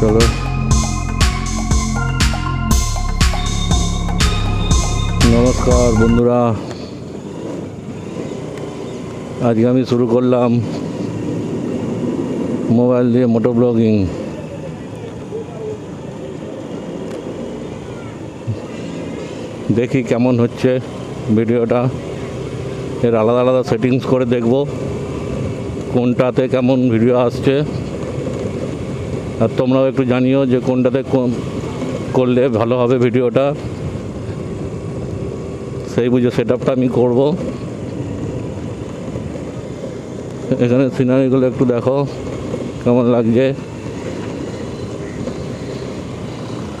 চলো নমস্কার, বন্ধুরা। আজকে আমি শুরু করলাম মোবাইল দিয়ে মোটো ব্লগিং। দেখি কেমন হচ্ছে ভিডিওটা। এর আলাদা আলাদা সেটিংস করে দেখব। কোনটাতে কেমন ভিডিও আসছে। আর তোমরাও একটু জানিও যে কোনটাতে কোন করলে ভালো হবে ভিডিওটা। সেই বুঝে সেট আপটা আমি করব। এখানে সিনারিগুলো একটু দেখো, কেমন লাগছে।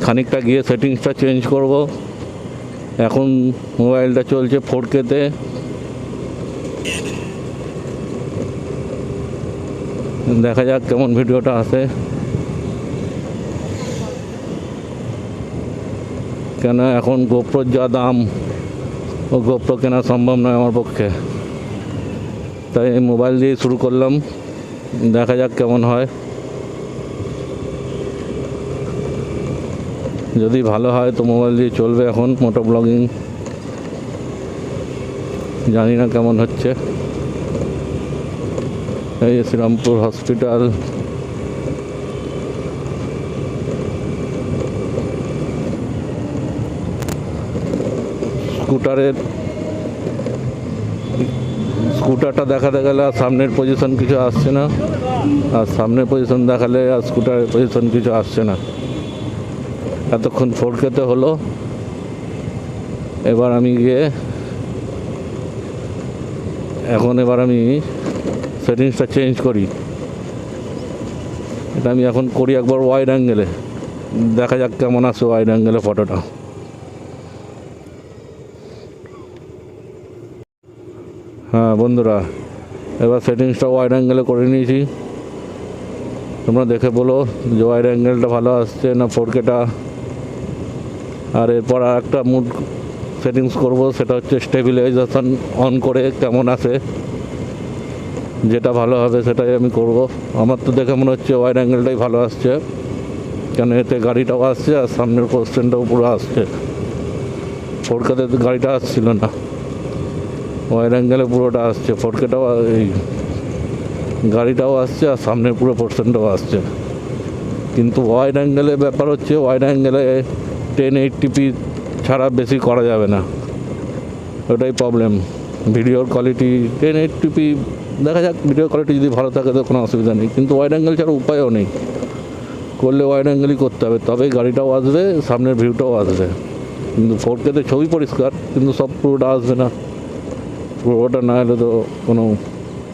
খানিকটা গিয়ে সেটিংসটা চেঞ্জ করব। এখন মোবাইলটা চলছে ফোর কেতে দেখা যাক কেমন ভিডিওটা আসে। কেন এখন গোপ্রোর যা দাম, ও গোপ্রো কেনা সম্ভব নয় আমার পক্ষে। তাই এই মোবাইল দিয়ে শুরু করলাম, দেখা যাক কেমন হয়। যদি ভালো হয় তো মোবাইল দিয়ে চলবে এখন, মোটো ব্লগিং। জানি না কেমন হচ্ছে। এই শ্রীরামপুর হসপিটাল। স্কুটারের স্কুটারটা দেখাতে গেলে আর সামনের পজিশন কিছু আসছে না। আর সামনের পজিশন দেখালে আর স্কুটারের পজিশন কিছু আসছে না। এতক্ষণ ফোরকেতে হলো। এবার আমি গিয়ে এখন এবার আমি সেটিংসটা চেঞ্জ করি। এটা আমি এখন করি একবার ওয়াইড অ্যাঙ্গেলে দেখা যাক কেমন আসে ওয়াইড অ্যাঙ্গেলে ফটোটা হ্যাঁ বন্ধুরা, এবার সেটিংসটা ওয়াইড অ্যাঙ্গেলে করে নিয়েছি। তোমরা দেখে বলো যে ওয়াইড অ্যাঙ্গেলটা ভালো আসছে না ফোর কেটা আর এরপর আর একটা মুড সেটিংস করব, সেটা হচ্ছে স্টেবিলাইজেশন অন করে কেমন আসে যেটা ভালো হবে সেটাই আমি করব। আমার তো দেখে মনে হচ্ছে ওয়াইড অ্যাঙ্গেলটাই ভালো আসছে, কেন এতে গাড়িটাও আসছে আর সামনের কোশ্চেনটাও পুরো আসছে। ফোরকাতে গাড়িটা আসছিল না। ওয়াইড অ্যাঙ্গেলে পুরোটা আসছে, ফটকেটাও এই গাড়িটাও আসছে আর সামনের পুরো পোর্শনটাও আসছে। কিন্তু ওয়াইড অ্যাঙ্গেলে ব্যাপার হচ্ছে ওয়াইড অ্যাঙ্গেলে টেন এইটটিপি ছাড়া বেশি করা যাবে না। ওটাই প্রবলেম ভিডিওর কোয়ালিটি টেন এইটটিপি দেখা যাক ভিডিও কোয়ালিটি যদি ভালো থাকে তো কোনো অসুবিধা নেই। কিন্তু ওয়াইড অ্যাঙ্গেল ছাড়া উপায়ও নেই। করলে ওয়াইড অ্যাঙ্গেলই করতে হবে, তবেই গাড়িটাও আসবে, সামনের ভিউটাও আসবে। কিন্তু ফোর কেতে ছবি পরিষ্কার, কিন্তু সব পুরোটা আসবে না। পুরোটা না এলে তো কোনো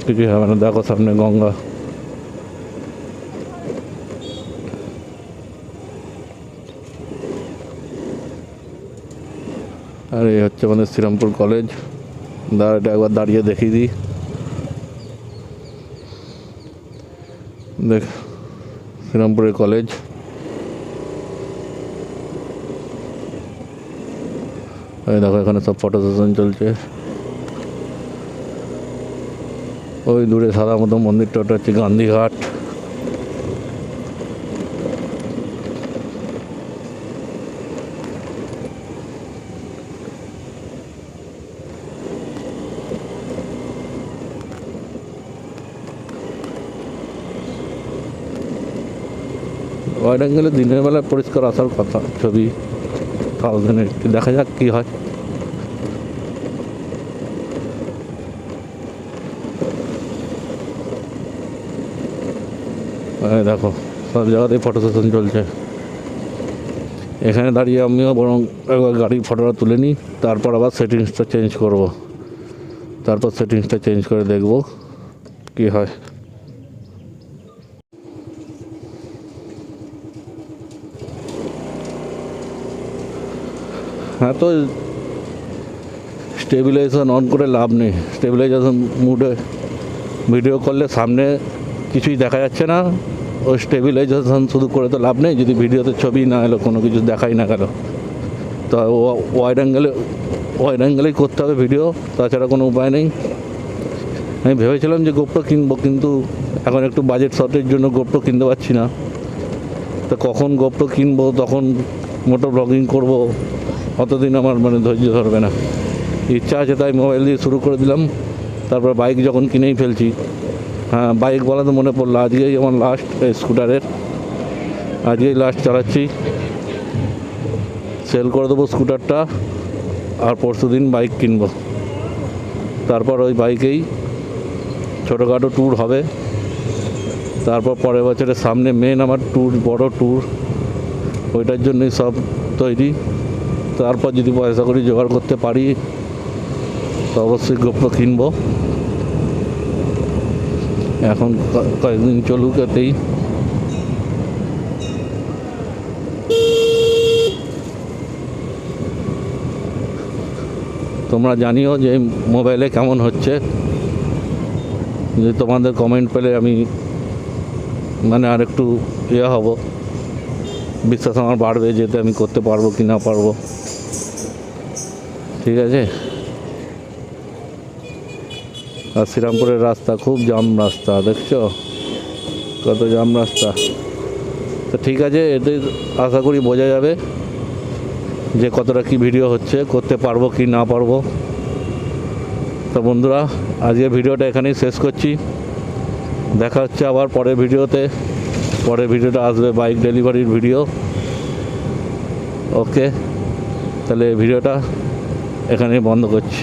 কিছুই হবে না। দেখো সামনে গঙ্গা। আর এই হচ্ছে আমাদের শ্রীরামপুর কলেজ। দাঁড়াটা একবার দাঁড়িয়ে দেখিয়ে দিই। দেখ, শ্রীরামপুরের কলেজ। দেখো, এখানে সব ফটো সেশন চলছে। ওই দূরে সাদা মতো মন্দিরটা, ওটা হচ্ছে গান্ধীঘাট। ওয়াইড অ্যাঙ্গেলে দিনের বেলা পরিষ্কার আসার কথা, ছবি থাউজেন্ড একটু দেখা যাক কী হয়। দেখো, সব জায়গাতেই ফটো সেশন চলছে। এখানে দাঁড়িয়ে আমিও বরং একবার গাড়ির ফটোটা তুলে নিই, তারপর আবার সেটিংসটা চেঞ্জ করব। তারপর সেটিংসটা চেঞ্জ করে দেখব কি হয়। হ্যাঁ তো স্টেবিলাইজেশন অন করে লাভ নেই। স্টেবিলাইজেশন মুডে ভিডিও করলে সামনে কিছুই দেখা যাচ্ছে না। ওই স্টেবিলাইজেশন শুধু করে তো লাভ নেই, যদি ভিডিওতে ছবি না এলো, কোনো কিছু দেখাই না গেল তো ওয়াইড অ্যাঙ্গেলে ওয়াইড অ্যাঙ্গেলেই করতে হবে ভিডিও তাছাড়া কোনো উপায় নেই। আমি ভেবেছিলাম যে গোপ্রো কিনবো, কিন্তু এখন একটু বাজেট শর্টের জন্য গোপ্রো কিনতে পারছি না। তো কখন গোপ্রো কিনবো, তখন মোটর ব্লগিং করব, অতদিন আমার মানে ধৈর্য ধরবে না। ইচ্ছা আছে তাই মোবাইল দিয়ে শুরু করে দিলাম। তারপর বাইক যখন কিনেই ফেলছি হ্যাঁ বাইক বলাতে মনে পড়ল। আজকেই আমার লাস্ট স্কুটারের আজকেই লাস্ট চালাচ্ছি। সেল করে দেবো স্কুটারটা আর পরশু দিন বাইক কিনবো। তারপর ওই বাইকেই ছোটোখাটো ট্যুর হবে। তারপর পরের বছরের সামনে মেন আমার ট্যুর বড় ট্যুর ওইটার জন্যই সব তৈরি। তারপর যদি পয়সা করি, জোগাড় করতে পারি, তো অবশ্যই গোপ্রো কিনবো। এখন কয়েকদিন চলুক এতেই। তোমরা জানিও যে মোবাইলে কেমন হচ্ছে। যে তোমাদের কমেন্ট পেলে আমি মানে আর একটু ইয়ে হব। বিশ্বাস আমার বাড়বে যেতে আমি করতে পারব কি না পারব। ঠিক আছে? আর শ্রীরামপুরের রাস্তা খুব জাম রাস্তা, দেখছ? কত জাম রাস্তা। তো ঠিক আছে এতে আশা করি বোঝা যাবে যে কতটা কি ভিডিও হচ্ছে, করতে পারব কি না পারব। তো বন্ধুরা আজকে ভিডিওটা এখানেই শেষ করছি। দেখা হচ্ছে আবার পরের ভিডিওতে। পরের ভিডিওটা আসবে বাইক ডেলিভারির ভিডিও। ওকে, তাহলে ভিডিওটা এখানেই বন্ধ করছি।